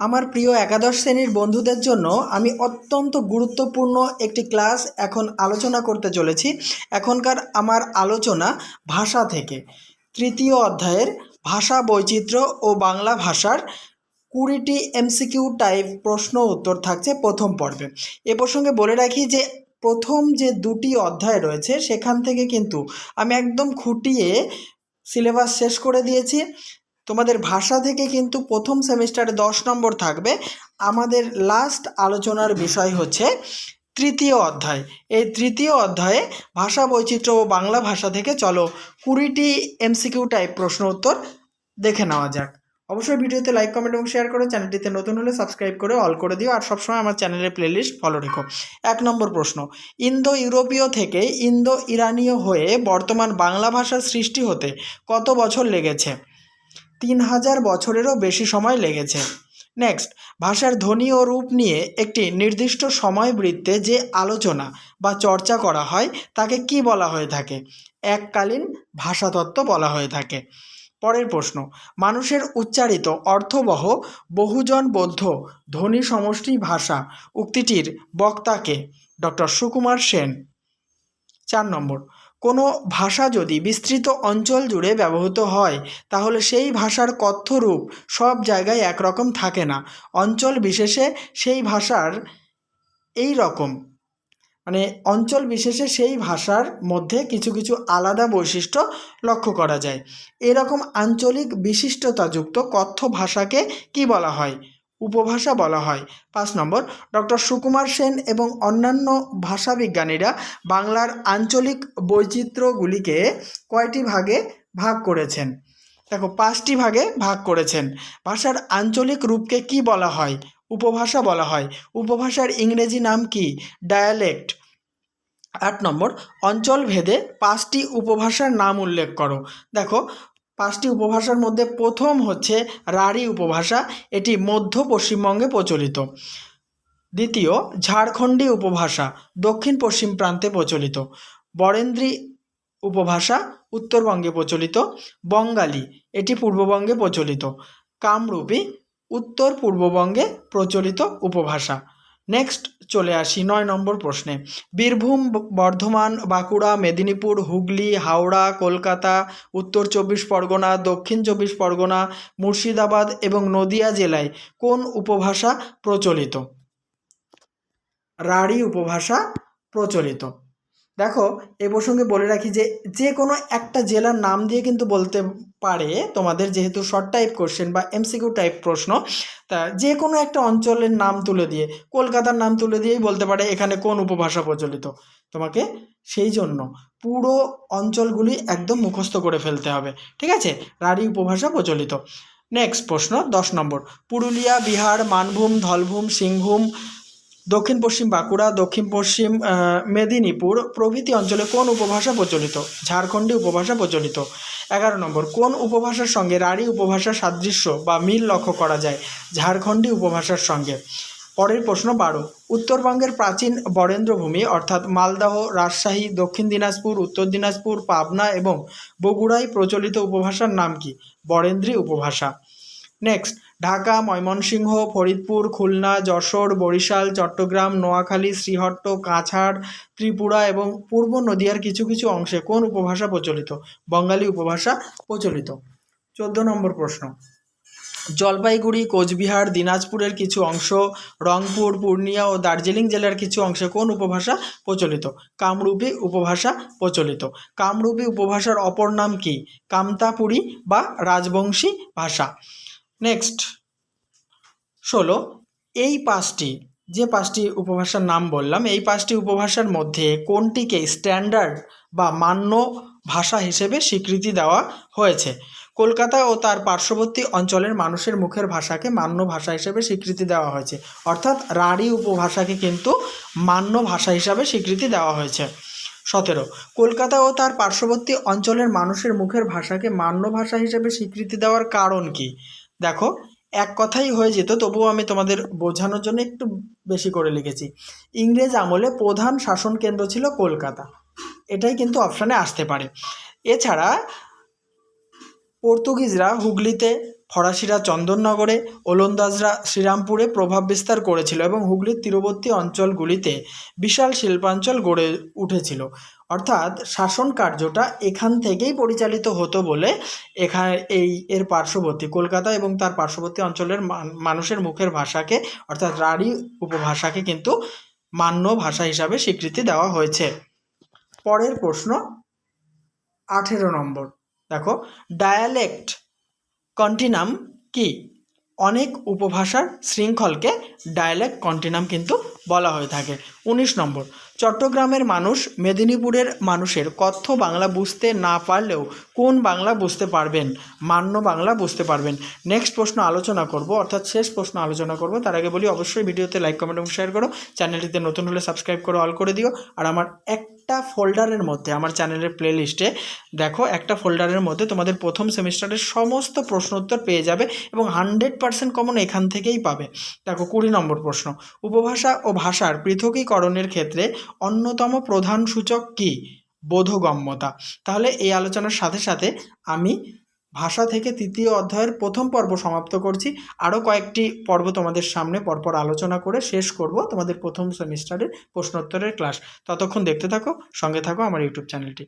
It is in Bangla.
আমার প্রিয় একাদশ শ্রেণির বন্ধুদের জন্য আমি অত্যন্ত গুরুত্বপূর্ণ একটি ক্লাস এখন আলোচনা করতে চলেছি। এখনকার আমার আলোচনা ভাষা থেকে। তৃতীয় অধ্যায়ের ভাষা বৈচিত্র্য ও বাংলা ভাষার কুড়িটি এমসিকিউ টাইপ প্রশ্ন উত্তর থাকছে প্রথম পর্বে। এ প্রসঙ্গে বলে রাখি যে, প্রথম যে দুটি অধ্যায় রয়েছে, সেখান থেকে কিন্তু আমি একদম খুঁটিয়ে সিলেবাস শেষ করে দিয়েছি। তোমাদের ভাষা থেকে কিন্তু প্রথম সেমিস্টারে দশ নম্বর থাকবে। আমাদের লাস্ট আলোচনার বিষয় হচ্ছে তৃতীয় অধ্যায়। এই তৃতীয় অধ্যায়ে ভাষা বৈচিত্র্য ও বাংলা ভাষা থেকে চলো কুড়িটি এমসিকিউ টাইপ প্রশ্ন উত্তর দেখে নেওয়া যাক। অবশ্যই ভিডিওতে লাইক কমেন্ট এবং শেয়ার করো, চ্যানেলটিতে নতুন হলে সাবস্ক্রাইব করে অল করে দিও, আর সবসময় আমার চ্যানেলের প্লেলিস্ট ফলো রেখো। এক নম্বর প্রশ্ন ইন্দো ইউরোপীয় থেকে ইন্দো ইরানীয় হয়ে বর্তমান বাংলা ভাষার সৃষ্টি হতে কত বছর লেগেছে? তিন হাজার বছরেরও বেশি সময় লেগেছে। নেক্সট, ভাষার ধ্বনি ও রূপ নিয়ে একটি নির্দিষ্ট সময় বৃত্তে যে আলোচনা বা চর্চা করা হয়, তাকে কি বলা হয়ে থাকে? এককালীন ভাষাতত্ত্ব বলা হয়ে থাকে। পরের প্রশ্ন, মানুষের উচ্চারিত অর্থবহ, বহুজন বৌদ্ধ ধ্বনি সমষ্টি ভাষা উক্তিটির বক্তাকে ডক্টর সুকুমার সেন। চার নম্বর কোনো ভাষা যদি বিস্তৃত অঞ্চল জুড়ে ব্যবহৃত হয়, তাহলে সেই ভাষার কথ্য রূপ সব জায়গায় একরকম থাকে না। অঞ্চল বিশেষে সেই ভাষার এই রকম। মানে অঞ্চল বিশেষে সেই ভাষার মধ্যে কিছু কিছু আলাদা বৈশিষ্ট্য লক্ষ্য করা যায়। এরকম আঞ্চলিক বিশিষ্টতাযুক্ত কথ্য ভাষাকে কি বলা হয়? উপভাষা বলা হয়। পাঁচ নম্বর, ডক্টর সুকুমার সেন এবং অন্যান্য ভাষাবিজ্ঞানীরা বাংলার আঞ্চলিক বৈচিত্র্যগুলিকে কয়টি ভাগে ভাগ করেছেন? দেখো, পাঁচটি ভাগে ভাগ করেছেন। ভাষার আঞ্চলিক রূপকে কি বলা হয়? উপভাষা বলা হয়। উপভাষার ইংরেজি নাম কি? ডায়ালেক্ট। আট নম্বর অঞ্চল ভেদে পাঁচটি উপভাষার নাম উল্লেখ করো। দেখো পাঁচটি উপভাষার মধ্যে প্রথম হচ্ছে রাঢ়ী উপভাষা, এটি মধ্য পশ্চিমবঙ্গে প্রচলিত। দ্বিতীয়, ঝাড়খণ্ডী উপভাষা, দক্ষিণ পশ্চিম প্রান্তে প্রচলিত। বরেন্দ্রী উপভাষা, উত্তরবঙ্গে প্রচলিত। বঙ্গালী, এটি পূর্ববঙ্গে প্রচলিত। কামরূপী, উত্তর পূর্ববঙ্গে প্রচলিত উপভাষা। নেক্সট চলে আসি নয় নম্বর প্রশ্নে। বীরভূম, বর্ধমান, বাঁকুড়া, মেদিনীপুর, হুগলি, হাওড়া, কলকাতা, উত্তর চব্বিশ পরগনা, দক্ষিণ চব্বিশ পরগনা, মুর্শিদাবাদ এবং নদিয়া জেলায় কোন উপভাষা প্রচলিত? রাঢ়ী উপভাষা প্রচলিত। দেখো, এ প্রসঙ্গে বলে রাখি যে যে কোনো একটা জেলার নাম দিয়ে কিন্তু বলতে পারে তোমাদের যেহেতু শর্ট টাইপ কোশ্চেন বা এমসিকিউ টাইপ প্রশ্ন, তা যে কোনো একটা অঞ্চলের নাম তুলে দিয়ে, কলকাতার নাম তুলে দিয়েই বলতে পারে এখানে কোন উপভাষা প্রচলিত। তোমাকে সেই জন্য পুরো অঞ্চলগুলি একদম মুখস্থ করে ফেলতে হবে, ঠিক আছে? রাঢ়ী উপভাষা প্রচলিত। নেক্সট প্রশ্ন, দশ নম্বর। পুরুলিয়া, বিহার, মানভূম, ধলভূম, সিংভূম দক্ষিণ পশ্চিম বাঁকুড়া, দক্ষিণ পশ্চিম মেদিনীপুর প্রভৃতি অঞ্চলে কোন উপভাষা প্রচলিত? ঝাড়খণ্ডী উপভাষা প্রচলিত। এগারো নম্বর, কোন উপভাষার সঙ্গে রাঢ়ী উপভাষার সাদৃশ্য বা মিল লক্ষ্য করা যায়? ঝাড়খণ্ডী উপভাষার সঙ্গে। পরের প্রশ্ন বারো, উত্তরবঙ্গের প্রাচীন বরেন্দ্রভূমি অর্থাৎ মালদহ, রাজশাহী, দক্ষিণ দিনাজপুর, উত্তর দিনাজপুর, পাবনা এবং বগুড়ায় প্রচলিত উপভাষার নাম কি? বরেন্দ্রী উপভাষা। নেক্সট ঢাকা, ময়মনসিংহ, ফরিদপুর, খুলনা, যশোর, বরিশাল, চট্টগ্রাম, নোয়াখালী, শ্রীহট্ট, কাছাড়, ত্রিপুরা এবং পূর্ব নদিয়ার কিছু কিছু অংশে কোন উপভাষা প্রচলিত? বঙ্গালী উপভাষা প্রচলিত। চোদ্দ নম্বর প্রশ্ন। জলপাইগুড়ি, কোচবিহার, দিনাজপুরের কিছু অংশ, রংপুর, পূর্ণিয়া ও দার্জিলিং জেলার কিছু অংশে কোন উপভাষা প্রচলিত? কামরূপী উপভাষা প্রচলিত। কামরূপী উপভাষার অপর নাম কি? কামতাপুরী বা রাজবংশী ভাষা। নেক্সট ষোলো। এই পাঁচটি, যে পাঁচটি উপভাষার নাম বললাম, এই পাঁচটি উপভাষার মধ্যে কোনটিকে স্ট্যান্ডার্ড বা মান্য ভাষা হিসেবে স্বীকৃতি দেওয়া হয়েছে? কলকাতা ও তার পার্শ্ববর্তী অঞ্চলের মানুষের মুখের ভাষাকে মান্য ভাষা হিসেবে স্বীকৃতি দেওয়া হয়েছে। অর্থাৎ রাঢ়ী উপভাষাকে কিন্তু মান্য ভাষা হিসাবে স্বীকৃতি দেওয়া হয়েছে। সতেরো। কলকাতা ও তার পার্শ্ববর্তী অঞ্চলের মানুষের মুখের ভাষাকে মান্য ভাষা হিসেবে স্বীকৃতি দেওয়ার কারণ কি? দেখো, এক কথাই হয়ে যেত, তবুও আমি তোমাদের বোঝানোর জন্য একটু বেশি করে লিখেছি। ইংরেজ আমলে প্রধান শাসন কেন্দ্র ছিল কলকাতা। এটাই কিন্তু অপশানে আসতে পারে। এছাড়া, পর্তুগিজরা হুগলিতে, ফরাসিরা চন্দননগরে, ওলন্দাজরা শ্রীরামপুরে প্রভাব বিস্তার করেছিল এবং হুগলির তীরবর্তী অঞ্চলগুলিতে বিশাল শিল্পাঞ্চল গড়ে উঠেছিল। অর্থাৎ শাসন কার্যটা এখান থেকেই পরিচালিত হতো বলে এখানে এই এর পার্শ্ববর্তী কলকাতা এবং তার পার্শ্ববর্তী অঞ্চলের মানুষের মুখের ভাষাকে, অর্থাৎ রাঢ়ী উপভাষাকে কিন্তু মান্য ভাষা হিসাবে স্বীকৃতি দেওয়া হয়েছে। পরের প্রশ্ন, আঠেরো নম্বর। দেখো ডায়ালেক্ট কন্টিনাম কি? অনেক উপভাষার শৃঙ্খলকে ডায়ালেক্ট কন্টিনাম কিন্তু বলা হয়ে থাকে। উনিশ নম্বর চট্টগ্রামের মানুষ, মেদিনীপুরের মানুষের কথ্য বাংলা বুঝতে না পারলেও কোন বাংলা বুঝতে পারবেন? মান্য বাংলা বুঝতে পারবেন। নেক্সট প্রশ্ন আলোচনা করব, অর্থাৎ শেষ প্রশ্ন আলোচনা করব। তার আগে বলি, অবশ্যই ভিডিওতে লাইক কমেন্ট এবং শেয়ার করো। চ্যানেলটিতে নতুন হলে সাবস্ক্রাইব করে অল করে দিও। আর আমার একটা ফোল্ডারের মধ্যে, আমার চ্যানেলের প্লেলিস্টে দেখো, একটা ফোল্ডারের মধ্যে তোমাদের প্রথম সেমিস্টারের সমস্ত প্রশ্ন উত্তর পেয়ে যাবে এবং হান্ড্রেড পার্সেন্ট কমন এখান থেকেই পাবে। দেখো, কুড়ি নম্বর প্রশ্ন। উপভাষা ও ভাষার পৃথকীকরণের ক্ষেত্রে অন্যতম প্রধান সূচক কী? বোধগম্যতা। তাহলে এই আলোচনার সাথে সাথে আমি ভাষা থেকে তৃতীয় অধ্যায়ের প্রথম পর্ব সমাপ্ত করছি। আরও কয়েকটি পর্ব তোমাদের সামনে পরপর আলোচনা করে শেষ করব তোমাদের প্রথম সেমিস্টারের প্রশ্নোত্তরের ক্লাস। ততক্ষণ দেখতে থাকো, সঙ্গে থাকো আমার ইউটিউব চ্যানেলটি।